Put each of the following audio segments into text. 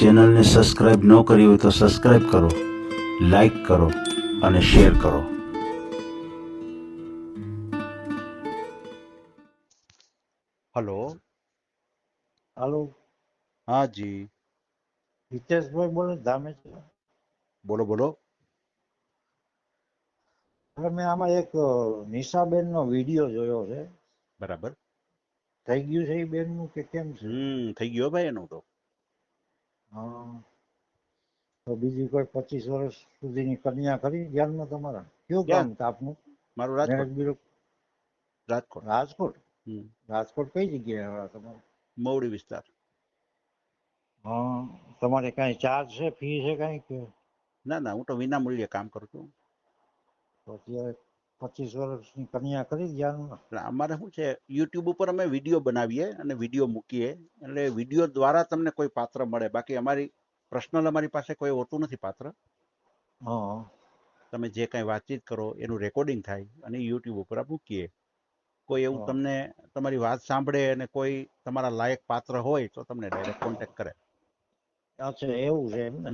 ચેનલને સબસ્ક્રાઈબ ન કરી હોય તો સબસ્ક્રાઈબ કરો લાઈક કરો અને શેર કરો. હલો. હાલો. હા જી. હિતેશભાઈ બોલો ધામેચા બોલો બોલો. મેં આમાં એક નિશાબેન નો વીડિયો જોયો છે. બરાબર. થઈ ગયું છે એ બેનનું કે કેમ છે? હમ થઈ ગયો ભાઈ એનું તો. હા. તો બીજી કોઈ પચીસ વર્ષ સુધીની કન્યા ખરી ધ્યાનમાં તમારા? કયું ગામ આપનું મારું રાજકોટ. રાજકોટ. રાજકોટ? રાજકોટ કઈ જગ્યાએ તમારે? મવડી વિસ્તાર. હા તમારે કાંઈ ચાર્જ છે ફી છે કાંઈ કે? ના ના હું તો વિના મૂલ્યે કામ કરું છું. તો અત્યારે પચીસ વર્ષની કન્યા કરી એટલે અમારે શું છે યુટ્યુબ ઉપર અમે વીડિયો બનાવીએ અને વીડિયો મૂકીએ. એટલે વીડિયો દ્વારા તમને કોઈ પાત્ર મળે. બાકી અમારી પર્સનલ અમારી પાસે કોઈ હોતું નથી પાત્ર. હા. તમે જે કાંઈ વાતચીત કરો એનું રેકોર્ડિંગ થાય અને યુટ્યુબ ઉપર આ મૂકીએ. કોઈ એવું તમને તમારી વાત સાંભળે અને કોઈ તમારા લાયક પાત્ર હોય તો તમને ડાયરેક્ટ કોન્ટેક્ટ કરે. અચ્છા એવું છે એમ ને?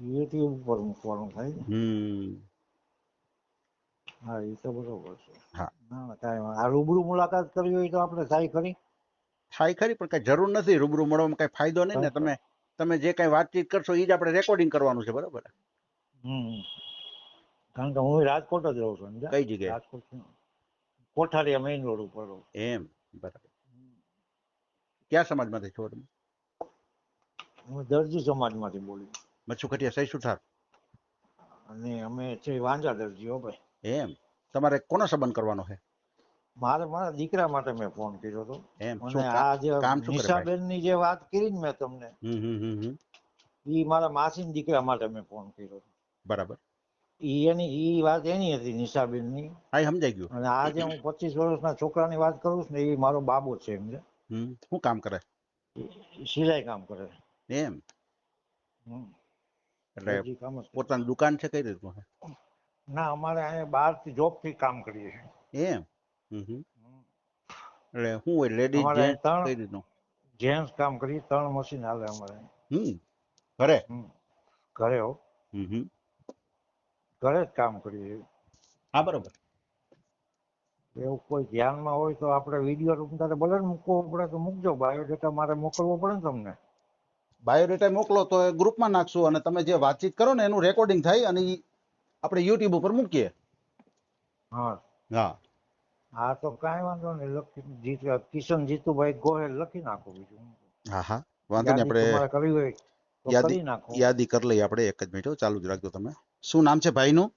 યુટ્યુબ ઉપર મૂકવાનું થાય હમ. હા એ તો બરોબર છે. હા. ના ના કાંઈ વાંધો આ રૂબરૂ મુલાકાત કરવી હોય તો આપણે થાય ખરી? થાય ખરી પણ કઈ જરૂર નથી. રૂબરૂ મળવામાં કઈ ફાયદો નહીં ને. તમે તમે જે કઈ વાતચીત કરશો એ જ આપણે રેકોર્ડિંગ કરવાનું છે બરોબર? હમ. કારણ કે હું રાજકોટ જ રહું છું સમજ્યા? કઈ જગ્યાએ? રાજકોટ છું. કોઠારીયા મેઇન રોડ ઉપર રહું. એમ બરાબર. કયા સમાજમાંથી છો તમે? હું દરજી સમાજમાંથી બોલું મચ્છુખટિયા સહી સુથાર અને અમે છે વાંજા દરજી હો ભાઈ. એમ. તમારે કોનો સંબંધ કરવાનો છે? મારે મારા દીકરા માટે મેં ફોન કર્યો હતો. એમ અને આ જે કરે ભાઈ? જે વાત કરી ને મેં તમને ઈ મારા માસીના દીકરા માટે મેં ફોન કર્યો હતો. બરાબર. ઈ એની ઈ વાત એની હતી નિશાબેનની. હા સમજાઈ ગયું. અને આજે હું પચીસ વર્ષના છોકરાની વાત કરું છું ને એ મારો બાબો છે એમ શું કામ કરે? સિલાઈ કામ કરે. એમ. એટલે કામ પોતાની દુકાન છે કઈ રીતનું છે? ના અમારે અહીંયા બહારથી જોબથી કામ કરીએ છીએ. એમ? એટલે શું હોય લેડીઝ જેન્ટ્સ કઈ રીતનું? જેન્ટ્સ કામ કરી ત્રણ મશીન હાલે અમારે. હમ. ઘરે? ઘરે હો. હમ ઘરે જ કામ કરીએ. હા બરોબર. એવું કોઈ ધ્યાનમાં હોય તો આપણે વીડિયો તમારે ભલે ને મૂકવો પડે તો મૂકજો. બાયોડેટા મારે મોકલવો પડે ને તમને. બાયોડેટા મોકલો તો એ ગ્રુપમાં નાખશું અને તમે જે વાતચીત કરો ને એનું રેકોર્ડિંગ થાય અને આપણે યુટ્યુબ ઉપર મૂકીએ. હા. હા. હા તો કાંઈ વાંધો નહીં લખી કિશન જીતુભાઈ ગોહેલ લખી નાખો બીજું. હા હા. વાંધો નહીં આપણે કરવી હોય યાદી- નાખો. યાદી કરી લઈએ આપણે એક જ મિનિટ ચાલુ જ રાખજો તમે. શું નામ છે ભાઈનું?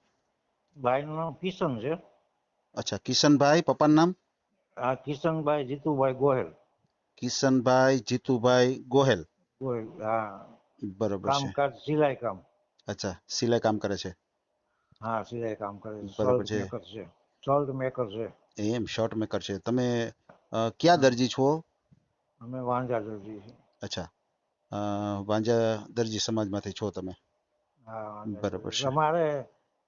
ભાઈનું નામ કિશન છે. અચ્છા કિશનભાઈ પપ્પાનું નામ? આ કિશનભાઈ જીતુભાઈ ગોહેલ. કિશનભાઈ જીતુભાઈ ગોહેલ. ગોહેલ હા. બરોબર છે. કામકાજ સિલાઈ કામ. અચ્છા સિલાઈ કામ કરે છે. હા સિલાઈ કામ કરે છે. બરાબર છે. મેકર છે. શર્ટ મેકર છે. એમ શોર્ટ મેકર છે. તમે અ, ક્યાં દરજી છો? અમે વાંજા દરજી છીએ. અચ્છા. અ, વાંજા દરજી સમાજમાંથી છો તમે? હા બરાબર દરજી. છે. અમારે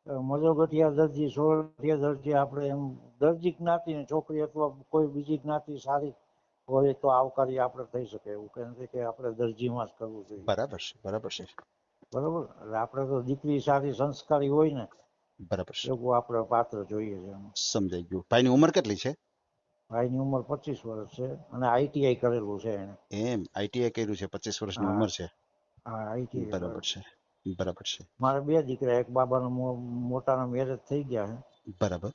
અ, દરજી સોરઠિયા દરજી આપણે એમ દરજી જ્ઞાતિની છોકરી અથવા કોઈ બીજી જ્ઞાતિ સારી હોય તો આવકારી આપણે થઈ શકે. એવું કે નથી કે આપણે દરજીમાં જ કરવું જોઈએ. બરાબર છે બરાબર છે. બરોબર? એટલે આપણે તો દીકરી સારી સંસ્કારી હોય ને બરાબર છે. એવું આપણે પાત્ર જોઈએ છે એમ. સમજાઈ ગયું. ભાઈની ઉંમર કેટલી છે? ભાઈની ઉંમર પચીસ વર્ષ છે અને આઈટીઆઈ કરેલું છે એને એમ? આઈટીઆઈ કર્યું છે? પચીસ વર્ષની હા. ઉંમર છે? હા આઈટીઆઈ બરાબર છે. બરાબર છે. મારે બે દીકરા એક બાબાના મો- મોટાના મેરેજ થઈ ગયા છે. બરાબર.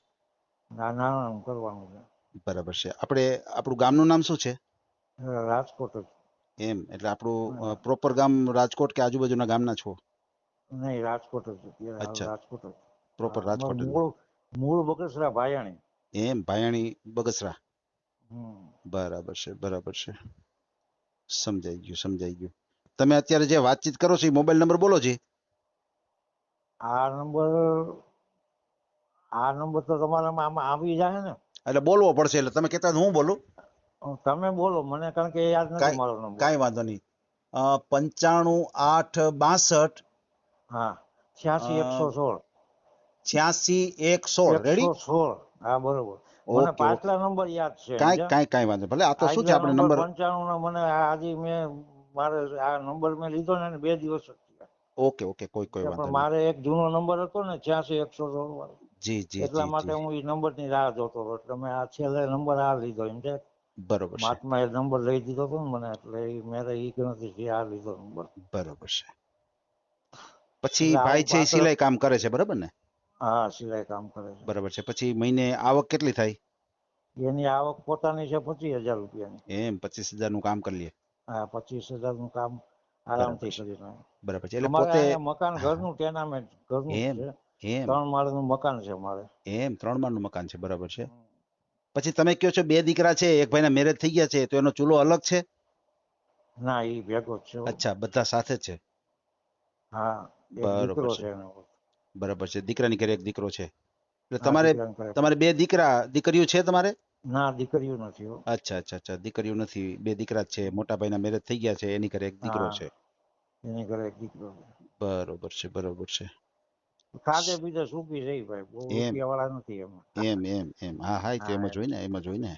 અને આ નાનાનું કરવાનું છે. બરાબર છે. આપણે આપણું ગામનું નામ શું છે? રાજકોટ જ. એમ એટલે આપણું પ્રોપર ગામ રાજકોટ કે આજુબાજુના ગામના છો? નહીં રાજકોટ જ. અત્યારે હાલ અચ્છા. રાજકોટ જ. પ્રોપર રાજકોટ મૂળ મૂળ બગસરા ભાયાણી. એમ ભાયાણી બગસરા. બરાબર છે બરાબર છે. સમજાઈ ગયું સમજાઈ ગયું. તમે અત્યારે જે વાતચીત કરો છો એ મોબાઈલ નંબર બોલો છે આ નંબર આ નંબર તો તમારામાં આમાં આવી જાય ને. એટલે બોલવો પડશે એટલે તમે કહેતા હું બોલું? તમે બોલો મને કારણ કે યાદ નથી કાંઈ- મારો નંબર. કાંઈ વાંધો નહીં. પંચાણું આઠ બાસઠ. હા છ્યાસી એકસો સોળ. છ્યાસી એક સોળ રેડી સોળ. હા બરોબર. મને પાછલા નંબર યાદ છે કાંઈ કાંઈ કાંઈ વાંધો ભલે આ તો શું છે આપણે નંબર? નંબર પંચાણું ના મને આજે મેં મારે આ નંબર મેં લીધો ને બે દિવસ ઓકે ઓકે કોઈ કોઈ વાંધો મારે એક જૂનો નંબર હતો ને છ્યાસી એકસો સોળ વાળો. જી જી એટલા માટે હું એ નંબરની રાહ જોતો હતો એટલે મેં આ છેલ્લે નંબર આ લીધો એમ છે? બરોબર મહાત્મા એ નંબર લઈ દીધો હતો ને મને એટલે મેરે ઈ ગણતરી થી આ લીધો નંબર. બરોબર છે. પછી ભાઈ છે એ સિલાઈ કામ કરે છે બરોબર ને? હા સિલાઈ કામ કરે છે. બરાબર છે. પછી મહિને આવક કેટલી થાય? એની આવક પોતાની છે પચીસ હજાર રૂપિયાની. એમ પચીસ હજારનું કામ કરી લે. હા પચીસ હજારનું કામ આરામથી કરી નાખે. બરાબર છે. એટલે પોતે મકાન ઘરનું ટેનામેન્ટ ઘરનું છે. એમ. ત્રણ માળનું મકાન છે મારે એમ ત્રણ માળનું મકાન છે. બરાબર છે. પછી તમે કહો છો બે દીકરા છે એક ભાઈના મેરેજ થઈ ગયા છે તો એનો ચૂલો અલગ છે? ના એ ભેગો છે અચ્છા બધા સાથે છે. હા બરોબર છે. છે બરાબર છે. દીકરાની ઘરે એક દીકરો છે. એટલે તમારે તમારે બે દીકરા દીકરીઓ છે તમારે? ના દીકરીઓ નથી અચ્છા અચ્છા અચ્છા. દીકરીઓ નથી. બે દીકરા છે. મોટા ભાઈના મેરેજ થઈ ગયા છે. એની ઘરે એક દીકરો છે. એની ઘરે એક દીકરો બરોબર છે બરોબર છે. ખાધે બીજો સુખી રહી ભાઈ. બહુ એમ. રૂપિયા વાળા નથી એમાં. એમ એમ એમ. હા હા તો એમ જ હોય ને એમ જ હોય ને.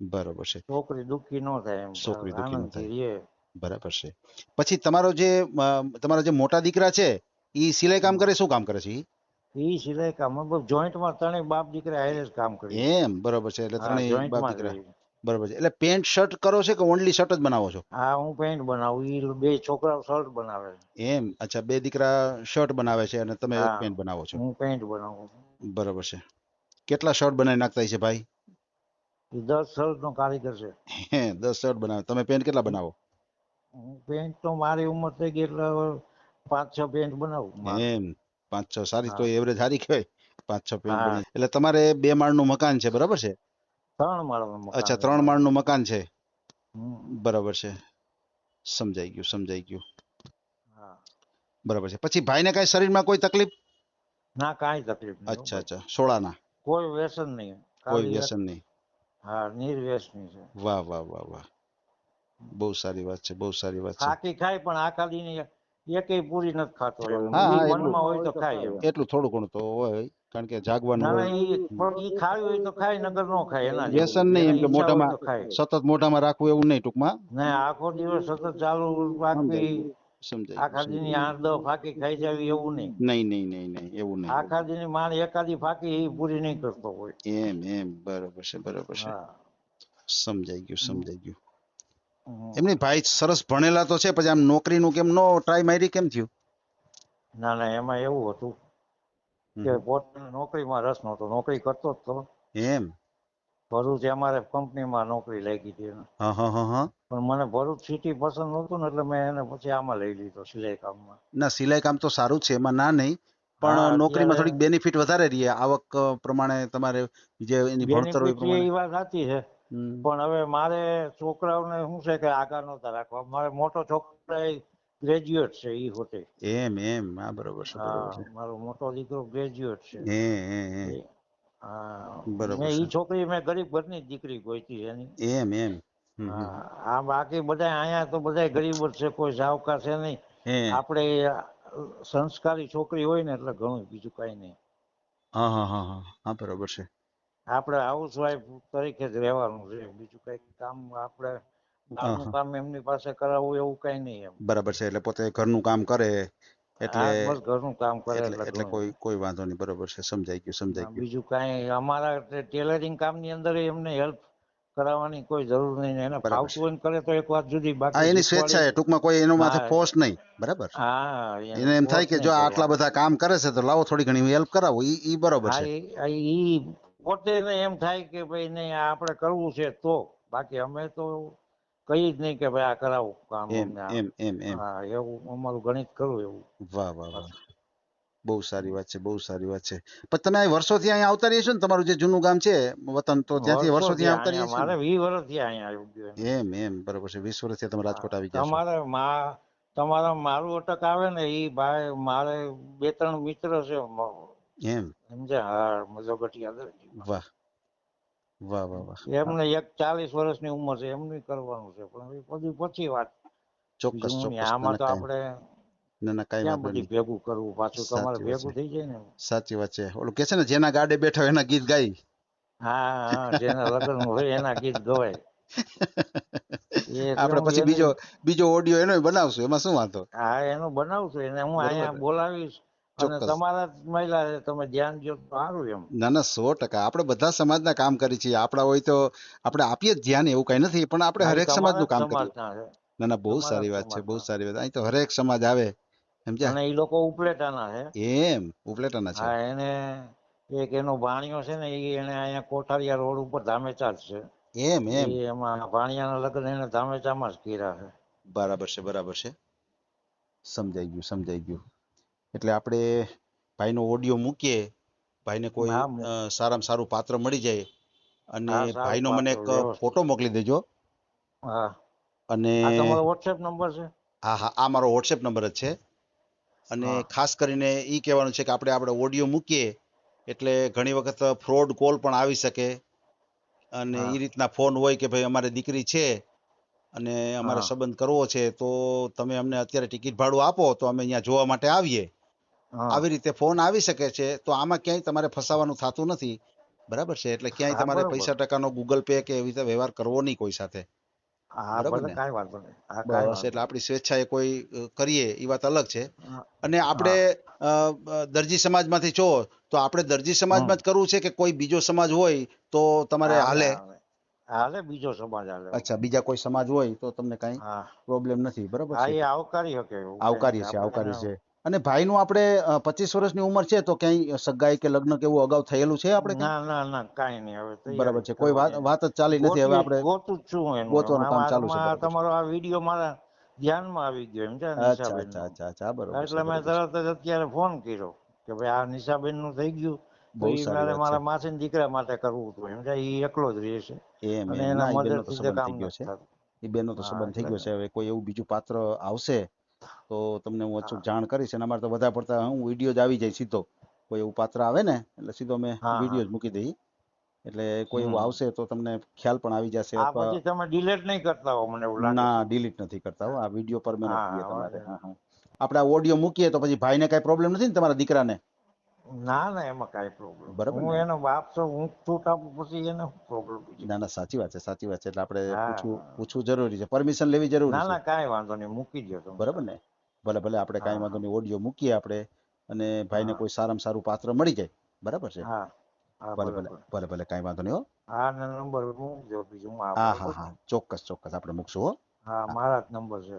બરોબર છે. છોકરી દુઃખી ન થાય એમ. છોકરી દુઃખી ન થાય. બરાબર છે. પછી તમારો જે તમારા જે મોટા દીકરા છે ઈ સિલાઈ કામ કરે શું કામ કરે છે ઈ? ઈ સિલાઈ કામ જોઈન્ટમાં ત્રણેય બાપ દીકરા હારે જ કામ કરે એમ બરોબર છે એટલે ત્રણેય બાપ દીકરા. બરોબર છે એટલે પેન્ટ શર્ટ કરો છો કે ઓન્લી શર્ટ જ બનાવો છો? હા હું પેન્ટ બનાવું ઈ બે છોકરાઓ શર્ટ બનાવે એમ અચ્છા બે દીકરા શર્ટ બનાવે છે અને તમે પેન્ટ બનાવો છો. હું પેન્ટ બનાવું. બરોબર છે. કેટલા શર્ટ બનાવી નાખતા છે ભાઈ? દસ શર્ટ નો કારીગર છે. હે દસ શર્ટ બનાવે. તમે પેન્ટ કેટલા બનાવો? હું પેન્ટ તો મારી ઉંમર થઈ ગઈ એટલે પાંચ છ પેન્ટ બનાવું એમ પાંચ છ સારી તો એવરેજ સારી કહેવાય પાંચ છ પેન્ટ એટલે તમારે બે માળનું મકાન છે બરાબર છે? ત્રણ માળનું અચ્છા ત્રણ માળ માળનું મકાન છે. બરાબર છે. સમજાઈ ગયું સમજાઈ ગયું. હા. બરાબર છે. પછી ભાઈને કઈ શરીરમાં કોઈ તકલીફ? ના કાંઈ તકલીફ અચ્છા અચ્છા ભાઈ. સોળાના કોઈ વ્યસન નહીં. કોઈ વ્યસન નહીં. હા નિર્વ્યસની છે. વાહ વાહ વાહ વાહ. બહુ સારી વાત છે બહુ સારી વાત છે. ખાકી ખાય પણ આ દી એકેય પૂરી નથી ખાતો હા, મનમાં હોય તો ખાય એમ. એટલું થોડું ઘણું તો હોય કારણ કે જાગવાનું ના ના હોય. ઈ પણ ઈ ખાવી હોય તો ખાય નગર નો ખાય એના જેવું. વ્યસન નહીં એમ કે ઈચ્છા હોય મોઢામાં તો ખાય. સતત મોઢામાં રાખવું એવું નહીં ટૂંકમાં. ના આખો દિવસ સતત ચાલુ રાખવી સમજાય આખા ગયું, દીની આઠ દસ ફાકી ખાઈ જાવી એવું નહીં. નહીં નહીં નહીં નહીં એવું નહીં આખા દીની માણ એકાદી ફાકી એ પૂરી નહીં કરતો હોય. એમ એમ બરોબર છે બરોબર છે. હા. સમજાઈ ગયું સમજાઈ ગયું. એમની ભાઈ સરસ ભણેલા તો છે પછી આમ નોકરીનું કેમ નો ટ્રાય મારી કેમ થયું? ના ના એમાં એવું હતું કે પોતાની નોકરીમાં રસ નહોતો નોકરી કરતો જ તો. એમ? ભરૂચ અમારે કંપનીમાં નોકરી લાગી હતી પણ મને ભરૂચ સિટી પસંદ નહોતું ને એટલે મેં એને પછી આમાં લઈ લીધો સિલાઈ કામમાં. ના સિલાઈ કામ તો સારું છે એમાં ના નહીં. પણ નોકરીમાં થોડીક બેનિફિટ વધારે રહી આવક પ્રમાણે તમારે જે એની ભણતર હોય એ વાત સાચી છે. પણ હવે મારે છોકરાઓને શું છે કે આગળ નતા રાખવા. મારે મોટો છોકરો ગ્રેજ્યુએટ છે એ હોતે. એમ એમ. હા બરોબર છે મારો મોટો દીકરો ગ્રેજ્યુએટ છે. હે હે હે. બરોબર મેં છે. છોકરી મેં ગરીબ ઘરની દીકરી ગોતી એની. એમ એમ. આ બાકી બધા અહીંયા તો બધા ગરીબ જ છે કોઈ સાવકાર છે નહીં. આપણે સંસ્કારી છોકરી હોય ને એટલે ઘણું બીજું કઈ નહીં. હા હા હા. હા બરોબર છે. આપણે હાઉસ વાઈફ તરીકે જ રહેવાનું છે. બીજું કઈ કામ આપણે કામ એમની પાસે કરાવવું એવું કઈ નહીં એમ. બરાબર છે એટલે પોતે ઘરનું કામ કરે એટલે બસ ઘરનું કામ કરે એટલે. કોઈ કોઈ વાંધો નહીં બરાબર છે સમજાઈ ગયું સમજાઈ ગયું. બીજું કાંઈ અમારા ટેલરિંગ કામની અંદર એમને હેલ્પ કરાવવાની કોઈ જરૂર નહીં એને ફાવતું હોય કરે તો એક વાત જુદી બાકી એની સ્વેચ્છા સ્વેચ્છા ટૂંકમાં કોઈ એનો માથે. ફોર્સ નહીં બરાબર. હા એને એમ થાય કે જો આટલા બધા કામ કરે છે તો લાવો થોડી ઘણી હેલ્પ કરાવો ઈ ઈ બરોબર છે. ઈ- આ પોતે એમ થાય કે ભાઈ નહીં આ આપણે કરવું છે તો. બાકી અમે તો કહી જ નહીં કે ભાઈ આ કરાવું કામ એમ એમ એમ હા એવું અમારું ગણિત કરું એવું. વાહ વાહ વાહ. બહુ સારી વાત છે બહુ સારી વાત છે. પણ તમે વર્ષોથી અહીંયા આવતા રહીશો ને તમારું જે જૂનું ગામ છે વતન તો ત્યાંથી વર્ષોથી આવતા રહીએ રહીશો મારે ને? વીસ વર્ષથી અહીંયા આવ્યું એમ. એમ બરોબર છે. વીસ વર્ષથી તમે રાજકોટ આવી ગયા છો. તમારે મા તમારા મારું અટક આવે ને એ ભાઈ મારે બે ત્રણ મિત્ર છે એમ? સમજ્યા? હા મજોગટિયા વાહ. વાહ વાહ વાહ. એમને એક ચાલીસ વર્ષની ઉંમર છે એમનું કરવાનું છે પણ એ પછી વાત. ચોક્કસ. ચોક્કસ. આમાં તો આપણે ના ના કાંઈ વાંધો નહીં. ભેગું કરવું? પાછું તમારે ભેગું. થઈ જાય ને. સાચી વાત છે. ઓલું કે છે ને જેના ગાડે બેઠો એના ગીત ગાય હા હા જેના લગ્ન હોય એના ગીત ગવાય. આપણે પછી બીજો બીજો ઓડિયો એનો બનાવશું એમાં શું વાંધો? હા એનું બનાવશું. એને હું. અહીંયા બોલાવીશ. તમારા મહિલા છે, તમે ધ્યાન દો સારું એમ. ના ના સો ટકા. આપણે બધા સમાજના કામ કરી છીએ. આપણા હોય તો આપણે આપીએ જ ધ્યાન એવું કઈ નથી પણ આપણે હરેક સમાજનું કામ કરીએ. ના ના બહુ સારી વાત છે બહુ સારી વાત. અહીં તો હરેક સમાજ આવે સમજ્યા અને એ લોકો ઉપલેટાના છે. એમ ઉપલેટાના છે. હા એને એક એનો ભાણિયો છે ને એ એને અહીંયા કોઠારિયા રોડ ઉપર ધામેચા જ છે. એમ એમ. એમાં એમાં ભાણિયાના લગ્ન એને ધામેચામાં જ કર્યા છે. બરાબર છે બરાબર છે. સમજાઈ ગયું સમજાઈ ગયું. એટલે આપણે ભાઈનો ઓડિયો મૂકીએ ભાઈને કોઈ. સારામાં સારું પાત્ર મળી જાય અને ભાઈનો મને એક ફોટો મોકલી દેજો. હા. અને તમારો વોટ્સએપ નંબર છે? હા હા આ મારો વોટ્સએપ નંબર જ છે. અને ખાસ કરીને ઈ કહેવાનું છે કે આપણે આપણે ઓડિયો મૂકીએ એટલે ઘણી વખત ફ્રોડ કોલ પણ આવી શકે. અને એ રીતના ફોન હોય કે ભાઈ અમારે દીકરી છે અને અમારે સંબંધ કરવો છે તો તમે અમને અત્યારે ટિકિટ ભાડું આપો તો અમે અહીંયા જોવા માટે આવીએ. આવી રીતે ફોન આવી શકે છે તો આમાં ક્યાંય તમારે ફસાવાનું થતું નથી. બરાબર છે? એટલે ક્યાંય તમારે પૈસા ટકાનો ગૂગલ પે કે એવી રીતે વ્યવહાર કરવો નહીં કોઈ સાથે. બસ એટલે આપણી સ્વેચ્છાએ કોઈ કરીએ એ વાત અલગ છે. અને આપણે દરજી સમાજમાંથી છો તો આપણે દરજી સમાજમાં જ કરવું છે કે કોઈ બીજો સમાજ હોય તો તમારે હાલે હાલે? બીજો સમાજ હાલે. અચ્છા બીજા કોઈ સમાજ હોય તો તમને કઈ પ્રોબ્લેમ નથી. બરાબર આવકારી છે? આવકારી શકે છે આવકારી છે. અને ભાઈનું આપણે પચીસ વર્ષની ઉંમર છે તો ક્યાંય સગાઈ કે લગ્ન કેવું અગાઉ થયેલું છે આપણે ના ના ના કાંઈ નહીં. હવે બરાબર છે. કોઈ વાત વાત જ ચાલી નથી. હવે આપણે ગોતું છું એનું. ગોતવાનું કામ ચાલુ છે. તમારો આ વીડિયો મારા ધ્યાનમાં આવી ગયો એમ છે અચ્છા અચ્છા અચ્છા અચ્છા. બરોબર એટલે મેં તરત જ અત્યારે ફોન કર્યો કે ભાઈ આ નિશાબેનનું થઈ ગયું. બહુ સારી મારા માસી માસી દીકરા માટે કરવું હતું એમ છે. ઈ એકલો જ રહે છે એમ. એના ના મદદ કામ છે. એ બેનો તો સંબંધ થઈ ગયો છે. હવે કોઈ એવું બીજું પાત્ર આવશે તો તમને હું અચૂક જાણ કરીશ. અને અમારે તો વધારે પડતા હું વીડિયો જ આવી જાય સીધો. કોઈ એવું પાત્ર આવે ને એટલે સીધો અમે વીડિયો જ. મૂકી દઈ. એટલે કોઈ એવું આવશે તો તમને ખ્યાલ પણ આવી જશે આ પછી તમે ડિલેટ નહીં કરતા હો મને એવું લાગે ના ડિલીટ નથી કરતા હો. આ વીડિયો પર મેં તમારે. આપણે આ ઓડિયો મૂકીએ તો પછી ભાઈને કઈ પ્રોબ્લેમ નથી ને તમારા દીકરાને? ના ના એમાં કાંઈ પ્રોબ્લેમ બરાબર હું એનો બાપ છું હું છૂટ આપું પછી એને પ્રોબ્લેમ ના ના સાચી વાત છે સાચી વાત છે. એટલે આપણે પૂછવું પૂછવું જરૂરી છે. પરમિશન લેવી જરૂરી છે. ના કાંઈ વાંધો નહીં મૂકી દો તમે. બરાબર ને? ભલે ભલે આપણે કાંઈ વાંધો નહીં ઓડિયો મૂકીએ આપણે અને ભાઈને. કોઈ સારામાં સારું પાત્ર મળી જાય. બરાબર છે? હા. ભલે ભલે ભલે ભલે ભલે ભલે કાંઈ વાંધો નહીં હો. હા નંબર મૂકજો બીજું હા હા હા ચોક્કસ ચોક્કસ. આપણે મૂકશું હો. હા મારા જ નંબર છે.